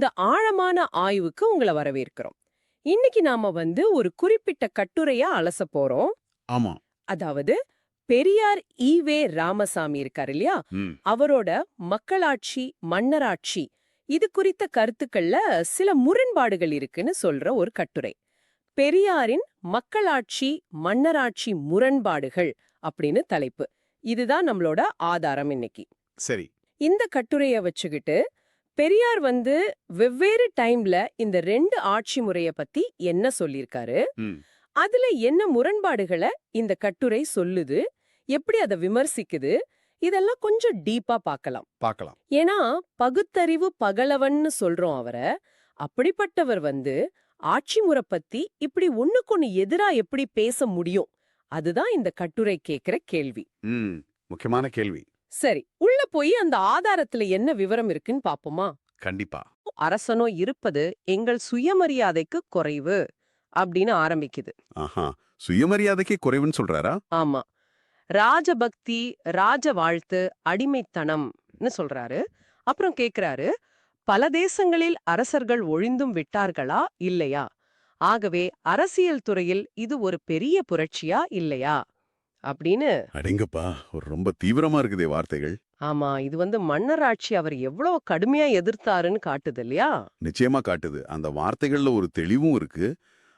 இந்த ஆழமான ஆய்வுக்கு உங்களை வரவேற்கிறோம். இன்னைக்கு நாம வந்து ஒரு குறிப்பிட்ட கட்டுரையா அலச போறோம். ஆமா. அதாவது பெரியார் ஈவே ராமசாமி இருக்காரு இல்லையா? அவரோட மக்களாட்சி மன்னராட்சி இது குறித்த கருத்துக்கள்ல சில முரண்பாடுகள் இருக்குன்னு சொல்ற ஒரு கட்டுரை. பெரியாரின் மக்களாட்சி மன்னராட்சி முரண்பாடுகள் அப்படின்னு தலைப்பு. இதுதான் நம்மளோட ஆதாரம் இன்னைக்கு. சரி. இந்த கட்டுரைய வச்சுக்கிட்டு பெரியார் வந்து வெவ்வேறு டைம்ல இந்த ரெண்டு ஆட்சி முறைய பத்தி என்ன சொல்லியிருக்காரு அதுல என்ன முரண்பாடுகளை இந்த கட்டுரை சொல்லுது? எப்படி அதை விமர்சிக்குது? இதெல்லாம் கொஞ்சம் டீப்பா பார்க்கலாம் பார்க்கலாம் ஏன்னா பகுத்தறிவு பகலவன்னு சொல்றோம் அவரை. அப்படிப்பட்டவர் வந்து ஆட்சி முறை பத்தி இப்படி ஒண்ணுக்கொன்னு எதிரா எப்படி பேச முடியும்? அதுதான் இந்த கட்டுரை கேக்குற கேள்வி. முக்கியமான கேள்வி. சரி உள்ள போய் அந்த ஆதாரத்துல என்ன விவரம் இருக்குன்னு பாப்போமா? கண்டிப்பா. அரசனோ இருப்பது எங்கள் சுயமரியாதைக்கு குறைவு அப்படின்னு ஆரம்பிக்குது. ஆஹா சுயமரியாதைக்கே குறைவுன்னு சொல்றாரா? ஆமா. ராஜபக்தி ராஜ வாழ்த்து அடிமைத்தனம்னு சொல்றாரு. அப்புறம் கேக்குறாரு பல தேசங்களில் அரசர்கள் ஒழிந்தும் விட்டார்களா? இல்லையா? ஆகவே அரசியல் துறையில் இது ஒரு பெரிய புரட்சியா? இல்லையா? அப்படின்னு. அடேங்கப்பா ஒரு ரொம்ப தீவிரமா இருக்குதே வார்த்தைகள். ஆமா இது வந்து மன்னராட்சி அவர் எவ்வளவு கடுமையா எதிர்த்தாருன்னு காட்டுது இல்லையா? நிச்சயமா காட்டுது. அந்த வார்த்தைகள்ல ஒரு தெளிவும் இருக்கு.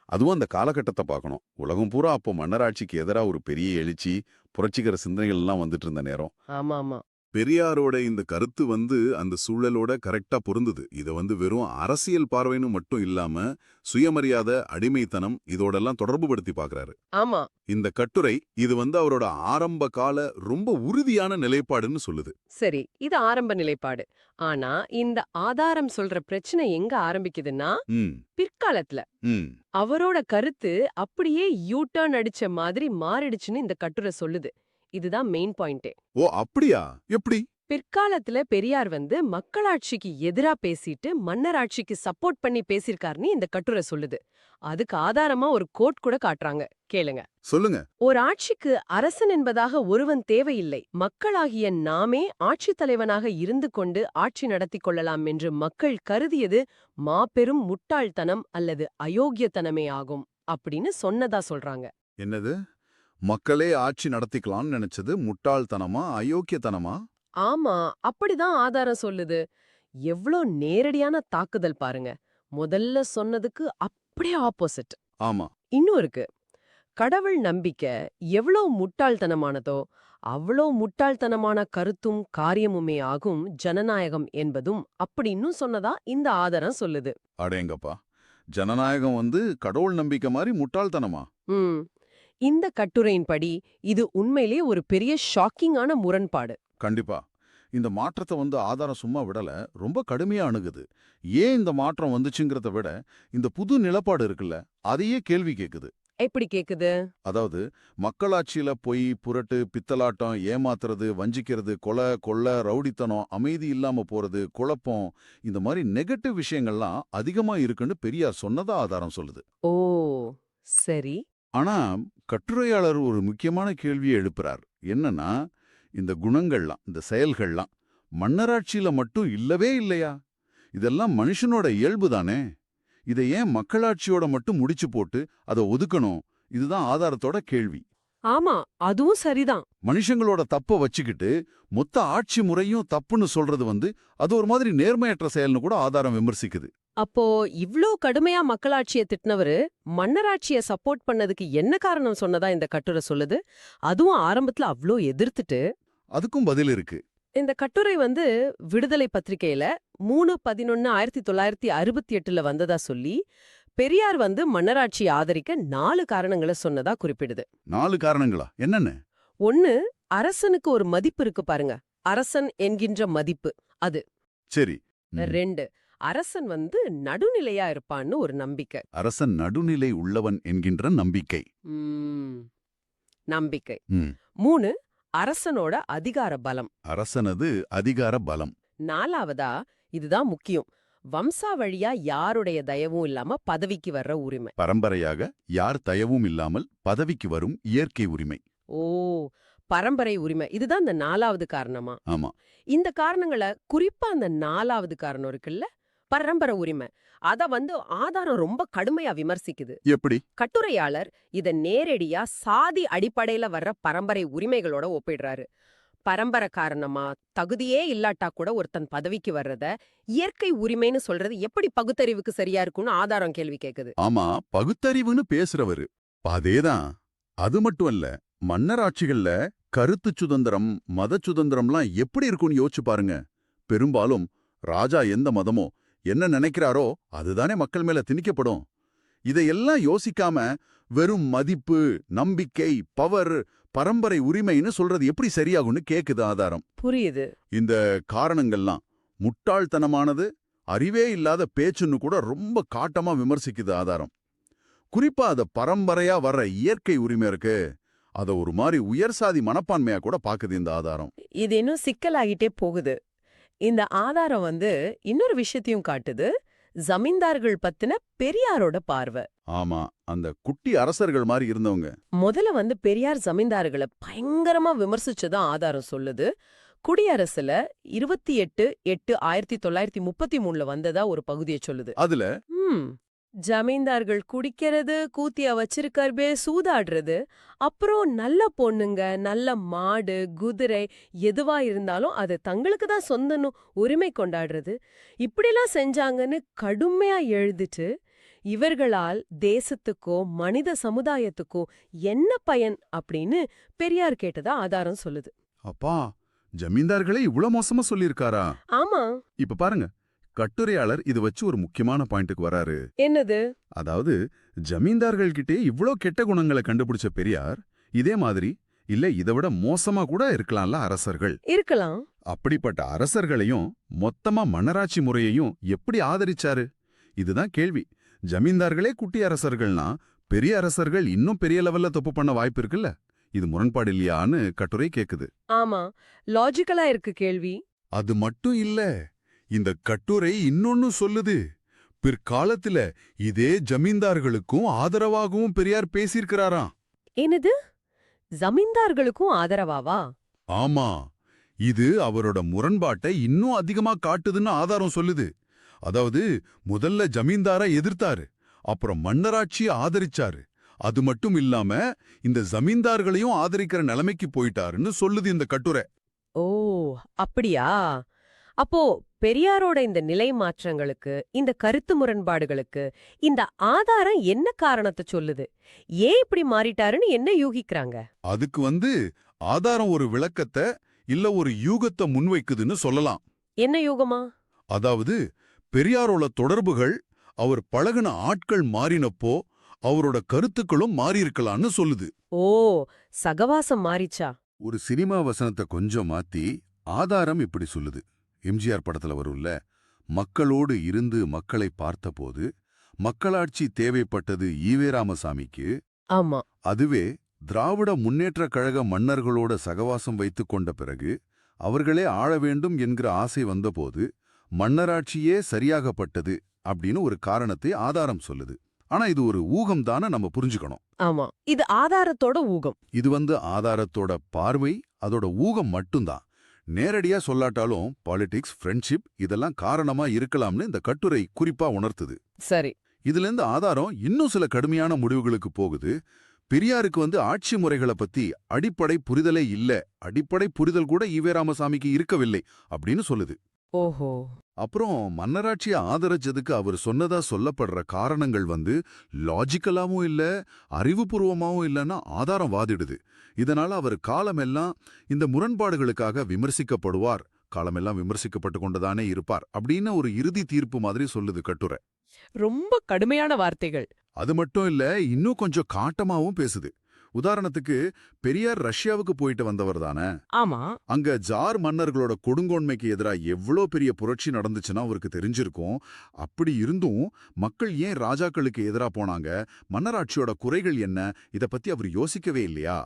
அதுவும் அந்த காலகட்டத்தை பார்க்கணும். உலகம் பூரா அப்போ மன்னராட்சிக்கு எதிரா ஒரு பெரிய எழுச்சி புரட்சிகர சிந்தனைகள் எல்லாம் வந்துட்டு இருந்த நேரம். ஆமா ஆமா பெரியாரோட இந்த கருத்து வந்து அந்த சூழலோட கரெக்டா பொருந்துது. இத வந்து வெறும் அரசியல் பார்வைன்னு மட்டும் இல்லாம சுயமரியாதை அடிமைத்தனம் இதோடெல்லாம் தொடர்பு படுத்தி பாக்குறாரு. ஆமா. இந்த கட்டுரை இது வந்து அவரோட ஆரம்ப கால ரொம்ப உறுதியான நிலைப்பாடுன்னு சொல்லுது. சரி இது ஆரம்ப நிலைப்பாடு. ஆனா இந்த ஆதாரம் சொல்ற பிரச்சனை எங்க ஆரம்பிக்குதுன்னா பிற்காலத்துல. அவரோட கருத்து அப்படியே யூ டர்ன் அடிச்ச மாதிரி மாறிடுச்சுன்னு இந்த கட்டுரை சொல்லுது. இதுதான் மெயின் பாயிண்டே ஓ அப்படியா? எப்படி? பிற்காலத்துல பெரியார் வந்து மக்களாட்சிக்கு எதிரா பேசிட்டு மன்னராட்சிக்கு சப்போர்ட் பண்ணி பேசியிருக்காருன்னு இந்த கட்டுரை சொல்லுது. அதுக்கு ஆதாரமா ஒரு கோட் கூட காட்டுறாங்க. கேளுங்க. சொல்லுங்க. ஒரு ஆட்சிக்கு அரசன் என்பதாக ஒருவன் தேவையில்லை. மக்களாகிய நாமே ஆட்சித் தலைவனாக இருந்து கொண்டு ஆட்சி நடத்திக் கொள்ளலாம் என்று மக்கள் கருதியது மாபெரும் முட்டாள்தனம் அல்லது அயோக்கியத்தனமே ஆகும். அப்படின்னு சொன்னதா சொல்றாங்க. என்னது? மக்களே ஆட்சி நடத்திக்கலாம்னு நினைச்சது முட்டாள்தனமா அயோக்கியத்தனமா? ஆமா அப்படிதான் ஆதாரம் சொல்லுது. எவ்ளோ நேரடியான தாக்குதல் பாருங்க. முதல்ல சொன்னதுக்கு அப்படியே ஆப்போசிட். ஆமா. இன்னும் இருக்கு. கடவுள் நம்பிக்கை எவ்வளோ முட்டாள்தனமானதோ அவ்வளோ முட்டாள்தனமான கருத்தும் காரியமுமே ஆகும் ஜனநாயகம் என்பதும் அப்படின்னும் சொன்னதா இந்த ஆதாரம் சொல்லுது. அடேங்கப்பா. ஜனநாயகம் வந்து கடவுள் நம்பிக்கை மாதிரி முட்டாள்தனமா? ம். இந்த கட்டுரையின்படி இது உண்மையிலேயே ஒரு பெரிய ஷாக்கிங்கான முரண்பாடு. கண்டிப்பா. இந்த மாற்றத்தை வந்து ஆதாரம் சும்மா விடல ரொம்ப கடுமையா அணுகுது. ஏன் இந்த மாற்றம் வந்துச்சுங்கிறத விட இந்த புது நிலப்பாடு இருக்குல்ல அதையே கேள்வி கேக்குது. எப்படி கேக்குது? அதாவது மக்களாட்சியில பொய் புரட்டு பித்தலாட்டம் ஏமாத்துறது வஞ்சிக்கிறது கொலை கொள்ள ரவுடித்தனம் அமைதி இல்லாம போறது குழப்பம் இந்த மாதிரி நெகட்டிவ் விஷயங்கள்லாம் அதிகமா இருக்குன்னு பெரியார் சொன்னதா ஆதாரம் சொல்லுது. ஓ சரி. ஆனா கட்டுரையாளர் ஒரு முக்கியமான கேள்வியை எழுப்புறார். என்னன்னா இந்த குணங்கள்லாம் இந்த செயல்கள்லாம் மன்னராட்சியில மட்டும் இல்லவே இல்லையா? இதெல்லாம் மனுஷனோட இயல்பு தானே. இதை ஏன் மக்களாட்சியோட மட்டும் முடிச்சு போட்டு அதை ஒதுக்கணும்? இதுதான் ஆதாரத்தோட கேள்வி. ஆமா அதுவும் சரிதான். மனுஷங்களோட தப்ப வச்சுக்கிட்டு மொத்த ஆட்சி முறையும் தப்புன்னு சொல்றது வந்து அது ஒரு மாதிரி நேர்மையற்ற செயல்னு கூட ஆதாரம் விமர்சிக்குது. அப்போ இவ்ளோ கடுமையா மக்களாட்சிய திட்டினவரு மன்னராட்சிய சப்போர்ட் பண்ணதுக்கு என்ன காரணம் சொன்னதா இந்த கட்டுரை சொல்லுது? அதுவும் ஆரம்பத்துல அவ்ளோ எதிர்த்துட்டு. அதுக்கும் பதில் இருக்கு. இந்த கட்டுரை வந்து விடுதலை பத்திரிகையில மூணு பதினொன்னு ஆயிரத்தி தொள்ளாயிரத்தி அறுபத்தி எட்டுல வந்ததா சொல்லி பெரியார் வந்து மன்னராட்சியை ஆதரிக்க நாலு காரணங்களை சொன்னதா குறிப்பிடுது. நாலு காரணங்களா? என்னன்னு? ஒன்னு அரசனுக்கு ஒரு மதிப்பு இருக்கு பாருங்க. அரசன் என்கின்ற மதிப்பு சரி. ம். ரெண்டு அரசன் வந்து நடுநிலையா இருப்பான்னு ஒரு நம்பிக்கை. அரசன் நடுநிலை உள்ளவன் என்கின்ற நம்பிக்கை. நம்பிக்கை. மூணு அரசனோட அதிகார பலம். அரசனது அதிகார பலம். நாலாவதா இதுதான் முக்கியம். வம்சாவழியா யாருடைய தயவும் இல்லாம பதவிக்கு வர்ற உரிமை? பரம்பரையாக யார் தயவும் இல்லாமல் பதவிக்கு வரும் இயற்கை உரிமை. ஓ பரம்பரை உரிமை. இதுதான் இந்த நாலாவது காரணமா? ஆமா. இந்த காரணங்களை குறிப்பா அந்த நாலாவது காரணம் இருக்குல்ல? பரம்பரை உரிமை. அத வந்து ஆதாரம் ரொம்ப கடுமையா விமர்சிக்குது. எப்படி? கட்டுரையாளர் இத நேரடியா சாதி அடிப்படையில வர்ற பரம்பரை உரிமைகளோட ஒப்பிடுறாரு. பரம்பரை காரணமா தகுதியே இல்லாட்டா கூட ஒருத்தன் பதவிக்கு வர்றத இயற்கை உரிமைன்னு சொல்றது எப்படி பகுத்தறிவுக்கு சரியா இருக்கும்னு ஆதாரம் கேள்வி கேக்குது. ஆமா பகுத்தறிவுன்னு பேசுறவரு. அதேதான். அது மட்டும் அல்ல மன்னராட்சிகள்ல கருத்து சுதந்திரம் மத சுதந்திரம்லாம் எப்படி இருக்கும்னு யோசிச்சு பாருங்க. பெரும்பாலும் ராஜா எந்த மதமோ என்ன நினைக்கிறாரோ அதுதானே மக்கள் மேல திணிக்கப்படும். இதையெல்லாம் யோசிக்காம வெறும் மதிப்பு நம்பிக்கை பவர் பரம்பரை உரிமைன்னு சொல்றது எப்படி சரியாகும்னு கேக்குது ஆதாரம். புரியுது. இந்த காரணங்கள்லாம் முட்டாள்தனமானது அறிவே இல்லாத பேச்சுன்னு கூட ரொம்ப காட்டமா விமர்சிக்குது ஆதாரம். குறிப்பா அத பரம்பரையா வர்ற இயற்கை உரிமை இருக்கு. அத ஒரு மாதிரி உயர் சாதி மனப்பான்மையா கூட பாக்குது இந்த ஆதாரம். இது இன்னும் சிக்கலாகிட்டே போகுது. இந்த ஆதாரம் வந்து இன்னொரு விஷயத்தையும் காட்டுது. ஜமீன்தார்கள் பத்தின பெரியாரோட பார்வை. ஆமா அந்த குட்டி அரசர்கள் மாதிரி இருந்தவங்க. முதல்ல வந்து பெரியார் ஜமீன்தார்களை பயங்கரமா விமர்சிச்சதான் ஆதாரம் சொல்லுது. குடியரசுல இருபத்தி எட்டு எட்டு ஆயிரத்தி தொள்ளாயிரத்தி முப்பத்தி மூணுல வந்ததா ஒரு பகுதியை சொல்லுது. அதுல ஜமீன்தார்கள் குடிக்கிறது கூத்திய வச்சிருக்கர்பே சூதாடுறது. அப்புறம் நல்ல பொண்ணுங்க நல்ல மாடு குதிரை எதுவா இருந்தாலும் அது தங்களுக்கு தான் சொந்தன்னு உரிமை கொண்டாடுறது. இப்படிலாம் செஞ்சாங்கன்னு கடுமையா எழுதிட்டு இவர்களால் தேசத்துக்கோ மனித சமுதாயத்துக்கோ என்ன பயன் அப்படின்னு பெரியார் கேட்டதா ஆதாரம் சொல்லுது. அப்பா ஜமீன்தார்களே இவ்ளோ மோசமா சொல்லியிருக்காரா? ஆமா. இப்ப பாருங்க. கட்டுரையாளர் இது வச்சு ஒரு முக்கியமான பாயிண்ட்டுக்கு வராரு. என்னது? அதாவது ஜமீன்தார்கள்கிட்டே இவ்ளோ கெட்ட குணங்களை கண்டுபிடிச்ச பெரியார் இதே மாதிரி இல்ல இதை விட மோசமா கூட இருக்கலாம்ல அரசர்கள். இருக்கலாம். அப்படிப்பட்ட அரசர்களையும் மொத்தமா மன்னராட்சி முறையையும் எப்படி ஆதரிச்சாரு? இதுதான் கேள்வி. ஜமீன்தார்களே குட்டி அரசர்கள்னா பெரிய அரசர்கள் இன்னும் பெரிய லெவல்ல தப்பு பண்ண வாய்ப்பு இருக்குல்ல? இது முரண்பாடு இல்லையான்னு கட்டுரை கேக்குது. ஆமா. லாஜிக்கலா இருக்கு கேள்வி. அது மட்டும் இல்ல. இந்த கட்டுரை இன்னொன்னு சொல்லுது. பிற்காலத்துல இதே ஜமீன்தார்களுக்கும் ஆதரவாகவும் பெரியார் பேசியிருக்கிறாராம். என்னது? ஜமீன்தார்களுக்கும் ஆதரவாவா? ஆமா. இது அவரோட முரண்பாட்டை இன்னும் அதிகமா காட்டுதுன்னு ஆதாரம் சொல்லுது. அதாவது முதல்ல ஜமீன்தார எதிர்த்தாரு அப்புறம் மன்னராட்சியை ஆதரிச்சாரு. அது மட்டும் இல்லாம இந்த ஜமீன்தார்களையும் ஆதரிக்கிற நிலைமைக்கு போயிட்டாருன்னு சொல்லுது இந்த கட்டுரை. ஓ அப்படியா? அப்போ பெரியாரோட இந்த நிலை மாற்றங்களுக்கு இந்த கருத்து முரண்பாடுகளுக்கு இந்த ஆதாரம் என்ன காரணத்தை சொல்லுது? ஏன் இப்படி மாறிட்டாருன்னு என்ன யூகிக்கிறாங்க? அதுக்கு வந்து ஆதாரம் ஒரு விளக்கத்தை இல்ல ஒரு யூகத்தை முன்வைக்குதுன்னு சொல்லலாம். என்ன யூகமா? அதாவது பெரியாரோட தொடர்புகள் அவர் பழகுன ஆட்கள் மாறினப்போ அவரோட கருத்துக்களும் மாறியிருக்கலாம்னு சொல்லுது. ஓ சகவாசம் மாறிச்சா? ஒரு சினிமா வசனத்தை கொஞ்சம் மாத்தி ஆதாரம் இப்படி சொல்லுது. எம்ஜிஆர் படத்துல வரும்ல? மக்களோடு இருந்து மக்களை பார்த்தபோது மக்களாட்சி தேவைப்பட்டது ஈவே ராமசாமிக்கு ஆமா. அதுவே திராவிட முன்னேற்றக் கழக மன்னர்களோட சகவாசம் வைத்துக் கொண்ட பிறகு அவர்களே ஆள வேண்டும் என்கிற ஆசை வந்தபோது மன்னராட்சியே சரியாகப்பட்டது அப்படின்னு ஒரு காரணத்தை ஆதாரம் சொல்லுது. ஆனா இது ஒரு ஊகம் தானே நம்ம புரிஞ்சுக்கணும். ஆமா. இது ஆதாரத்தோட ஊகம். இது வந்து ஆதாரத்தோட பார்வை அதோட ஊகம் மட்டும்தான். நேரடியா சொல்லாட்டாலும் பாலிடிக்ஸ் ஃப்ரெண்ட்ஷிப் இதெல்லாம் காரணமா இருக்கலாம்னு இந்த கட்டுரை குறிப்பா உணர்த்துது. சரி. இதுல இருந்து ஆதாரம் இன்னும் சில கடுமையான முடிவுகளுக்கு போகுது. பெரியாருக்கு வந்து ஆட்சி முறைகளை பத்தி அடிப்படை புரிதலே இல்ல. அடிப்படை புரிதல் கூட ஈவே ராமசாமிக்கு இருக்கவில்லை அப்படின்னு சொல்லுது. ஓஹோ. அப்புறம் மன்னராட்சியை ஆதரிச்சதுக்கு அவர் சொன்னதா சொல்லப்படுற காரணங்கள் வந்து லாஜிக்கலாவும் இல்ல அறிவுபூர்வமாவும் இல்லைன்னா ஆதாரம் வாதிடுது. இதனால அவர் காலமெல்லாம் இந்த முரண்பாடுகளுக்காக விமர்சிக்கப்படுவார். காலமெல்லாம் விமர்சிக்கப்பட்டு கொண்டுதானே இருப்பார் அப்படின்னு ஒரு இறுதி தீர்ப்பு மாதிரி சொல்லுது கட்டுரை. ரொம்ப கடுமையான வார்த்தைகள். அது மட்டும் இல்ல இன்னும் கொஞ்சம் காட்டமாவும் பேசுது. உதாரணத்துக்கு பெரியார் ரஷ்யாவுக்கு போயிட்டு வந்தவர் தானே? ஆமா. அங்க ஜார் மன்னர்களோட கொடுங்கோன்மைக்கு எதிரா எவ்வளோ பெரிய புரட்சி நடந்துச்சுன்னா அவருக்கு தெரிஞ்சிருக்கும். அப்படி இருந்தும் மக்கள் ஏன் ராஜாக்களுக்கு எதிரா போனாங்க? மன்னராட்சியோட குறைகள் என்ன? இத பத்தி அவர் யோசிக்கவே இல்லையா?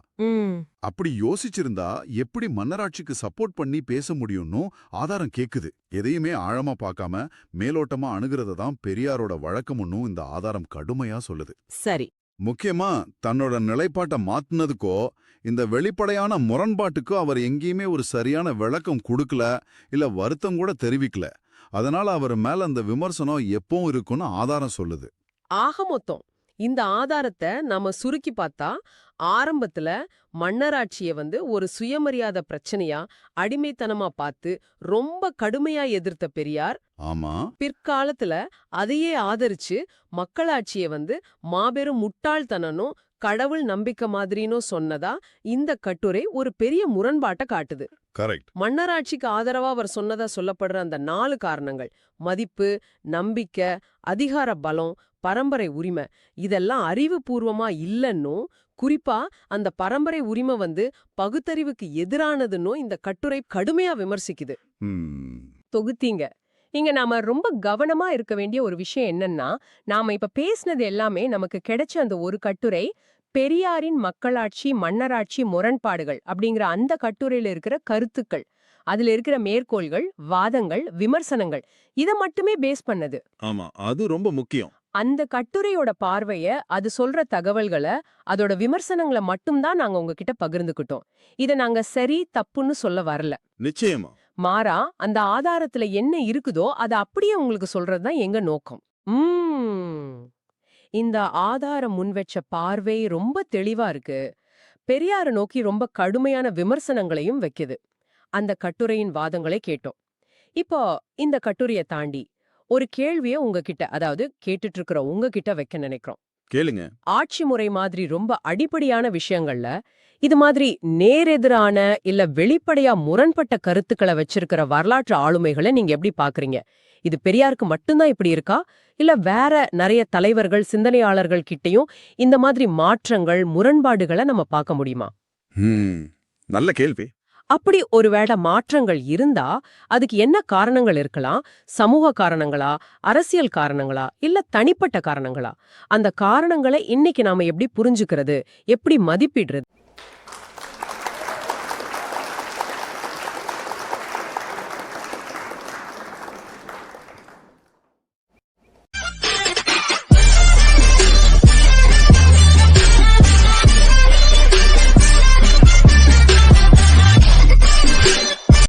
அப்படி யோசிச்சிருந்தா எப்படி மன்னராட்சிக்கு சப்போர்ட் பண்ணி பேச முடியும்னு ஆதாரம் கேக்குது. எதையுமே ஆழமா பார்க்காம மேலோட்டமா அணுகிறத தான் பெரியாரோட வழக்கம்னு இந்த ஆதாரம் கடுமையா சொல்லுது. சரி. முக்கியமா தன்னோட நிலைப்பாட்டை மாத்துனதுக்கோ இந்த வெளிப்படையான முரண்பாட்டுக்கோ அவர் எங்கேயுமே ஒரு சரியான விளக்கம் கொடுக்கல இல்ல வருத்தம் கூட தெரிவிக்கல. அதனால அவர் மேல அந்த விமர்சனம் எப்பவும் இருக்கும்னு ஆதாரம் சொல்லுது. ஆக மொத்தம் இந்த ஆதாரத்தை நாம சுருக்கி பார்த்தா ஆரம்பத்துல மன்னராட்சிய வந்து ஒரு சுயமரியாதை பிரச்சனையா அடிமைத்தனமா பார்த்து ரொம்ப கடுமையா எதிர்த்த பெரியார். ஆமா. பிற்காலத்துல அதையே ஆதரிச்சு மக்களாட்சிய வந்து மாபெரும் முட்டாள்தனனும் கடவுள் நம்பிக்கை மாதிரினும் சொன்னதா இந்த கட்டுரை ஒரு பெரிய முரண்பாட்டை காட்டுது. கரெக்ட். மன்னராட்சிக்கு ஆதரவா அவர் சொன்னதா சொல்லப்படுற அந்த நாலு காரணங்கள் மதிப்பு நம்பிக்கை அதிகார பலம் பரம்பரை உரிமை இதெல்லாம் அறிவுபூர்வமா இல்லன்னும் குறிப்பா அந்த பரம்பரை உரிமை வந்து பகுத்தறிவுக்கு எதிரானதுன்னும் இந்த கட்டுரை கடுமையா விமர்சிக்குது. தொகுத்தீங்க. இங்க நாம ரொம்ப கவனமா இருக்க வேண்டிய ஒரு விஷயம் என்னன்னா நாம இப்ப பேசினது எல்லாமே நமக்கு கிடைச்ச அந்த ஒரு கட்டுரை பெரியாரின் மக்களாட்சி மன்னராட்சி முரண்பாடுகள் அப்படிங்கிற அந்த கட்டுரையில இருக்கிற கருத்துக்கள் அதுல இருக்கிற மேற்கோள்கள் வாதங்கள் விமர்சனங்கள் இத மட்டுமே பேஸ் பண்ணது. ஆமா அது ரொம்ப முக்கியம். அந்த கட்டுரையோட பார்வைய அது சொல்ற தகவல்களை அதோட விமர்சனங்களை மட்டும்தான் நாங்க உங்ககிட்ட பகிர்ந்துக்கிட்டோம். இத நாங்க சரி தப்புன்னு சொல்ல வரல. நிச்சயமா. மாறா அந்த ஆதாரத்துல என்ன இருக்குதோ அத அப்படியே உங்களுக்கு சொல்றதுதான் எங்க நோக்கம். இந்த ஆதாரம் முன்வச்ச பார்வை ரொம்ப தெளிவா இருக்கு. பெரியார நோக்கி ரொம்ப கடுமையான விமர்சனங்களையும் வைக்குது. அந்த கட்டுரையின் வாதங்களை கேட்டோம். இப்போ இந்த கட்டுரைய தாண்டி ஒரு கேள்விய உங்ககிட்ட அதாவது கேட்டுட்டு இருக்கிற உங்ககிட்ட வைக்க நினைக்கிறோம். கேளுங்க. ஆட்சி முறை மாதிரி ரொம்ப அடிப்படையான விஷயங்கள்ல இது மாதிரி நேரெதிரான இல்ல வெளிப்படையா முரண்பட்ட கருத்துக்களை வச்சிருக்கிற வரலாற்று ஆளுமைகளை நீங்க எப்படி பாக்குறீங்க? இது பெரியாருக்கு மட்டும்தான் இப்படி இருக்கா? இல்ல வேற நிறைய தலைவர்கள் சிந்தனையாளர்கள் கிட்டயும் இந்த மாதிரி மாற்றங்கள் முரண்பாடுகளை நம்ம பார்க்க முடியுமா? நல்ல கேள்வி. அப்படி ஒருவேளை மாற்றங்கள் இருந்தா அதுக்கு என்ன காரணங்கள் இருக்கலாம்? சமூக காரணங்களா? அரசியல் காரணங்களா? இல்ல தனிப்பட்ட காரணங்களா? அந்த காரணங்களை இன்னைக்கு நாம எப்படி புரிஞ்சுக்கிறது? எப்படி மதிப்பிடுறது?